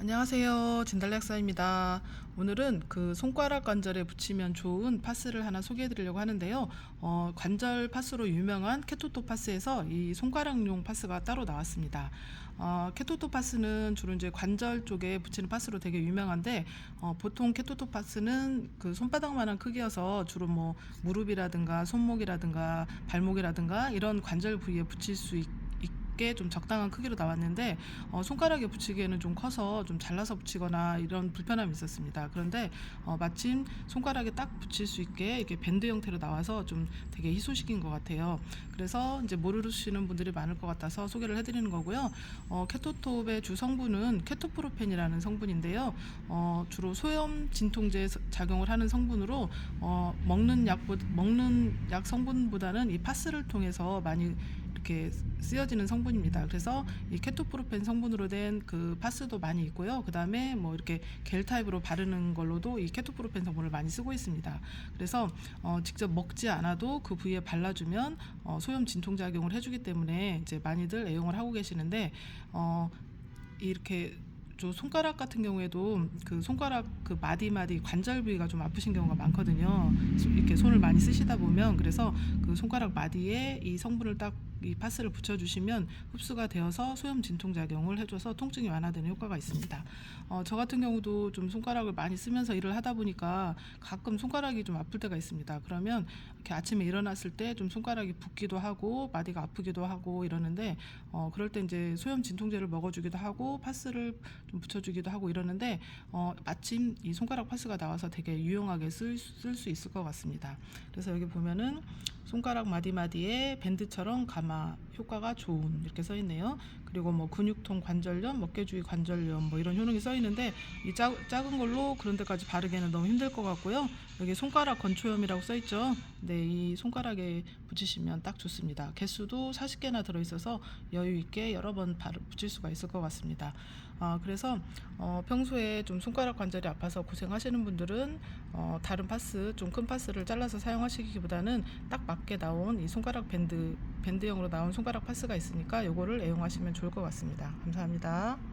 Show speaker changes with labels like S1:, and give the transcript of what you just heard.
S1: 안녕하세요. 진달래학사입니다. 오늘은 그 손가락 관절에 붙이면 좋은 파스를 하나 소개해 드리려고 하는데요. 어, 관절 파스로 유명한 케토토 파스에서 이 손가락용 파스가 따로 나왔습니다. 어, 케토토 파스는 주로 이제 관절 쪽에 붙이는 파스로 되게 유명한데 어, 보통 케토토 파스는 그 손바닥만한 크기여서 주로 뭐 무릎이라든가 손목이라든가 발목이라든가 이런 관절 부위에 붙일 수 있, 있게 좀 적당한 크기로 나왔는데 어, 손가락에 붙이기에는 좀 커서 좀 잘라서 붙이거나 이런 불편함이 있었습니다. 그런데 어, 마침 손가락에 딱 붙일 수 있게 이렇게 밴드 형태로 나와서 좀 되게 희소식인 것 같아요. 그래서 이제 모르시는 분들이 많을 것 같아서 소개를 해드리는 거고요. 어, 케토톱의 주 성분은 케토프로펜이라는 성분인데요. 어, 주로 소염 진통제 작용을 하는 성분으로 어, 먹는 약보 먹는 약 성분보다는 이 파스를 통해서 많이 이렇게 쓰여지는 성분입니다. 그래서 이 케토프로펜 성분으로 된 그 파스도 많이 있고요. 그 다음에 뭐 이렇게 겔 타입으로 바르는 걸로도 이 케토프로펜 성분을 많이 쓰고 있습니다. 그래서 어, 직접 먹지 않아도 그 부위에 발라주면 어, 소염 진통 작용을 해주기 때문에 이제 많이들 애용을 하고 계시는데 어, 이렇게 저 손가락 같은 경우에도 그 손가락 그 마디 마디 관절 부위가 좀 아프신 경우가 많거든요. 이렇게 손을 많이 쓰시다 보면 그래서 그 손가락 마디에 이 성분을 딱 이 파스를 붙여주시면 흡수가 되어서 소염 진통 작용을 해줘서 통증이 완화되는 효과가 있습니다. 어, 저 같은 경우도 좀 손가락을 많이 쓰면서 일을 하다 보니까 가끔 손가락이 좀 아플 때가 있습니다. 그러면 이렇게 아침에 일어났을 때 좀 손가락이 붓기도 하고 마디가 아프기도 하고 이러는데 어, 그럴 때 이제 소염 진통제를 먹어주기도 하고 파스를 좀 붙여주기도 하고 이러는데 어, 마침 이 손가락 파스가 나와서 되게 유용하게 쓸 수 있을 것 같습니다. 그래서 여기 보면은 손가락 마디마디에 밴드처럼 감아 효과가 좋은 이렇게 써 있네요. 그리고 뭐 근육통 관절염, 어깨주위 관절염 뭐 이런 효능이 써 있는데 이 작, 작은 걸로 그런 데까지 바르기에는 너무 힘들 것 같고요. 여기 손가락 건초염이라고 써 있죠. 네, 이 손가락에 붙이시면 딱 좋습니다. 개수도 40개나 들어 있어서 여유 있게 여러 번 바르 붙일 수가 있을 것 같습니다. 어, 그래서 어, 평소에 좀 손가락 관절이 아파서 고생하시는 분들은 어, 다른 파스, 좀 큰 파스를 잘라서 사용하시기보다는 딱 맞게 나온 이 손가락 밴드 밴드형으로 나온 손가락 파스가 있으니까 요거를 애용하시면 좋을 것 같습니다. 감사합니다.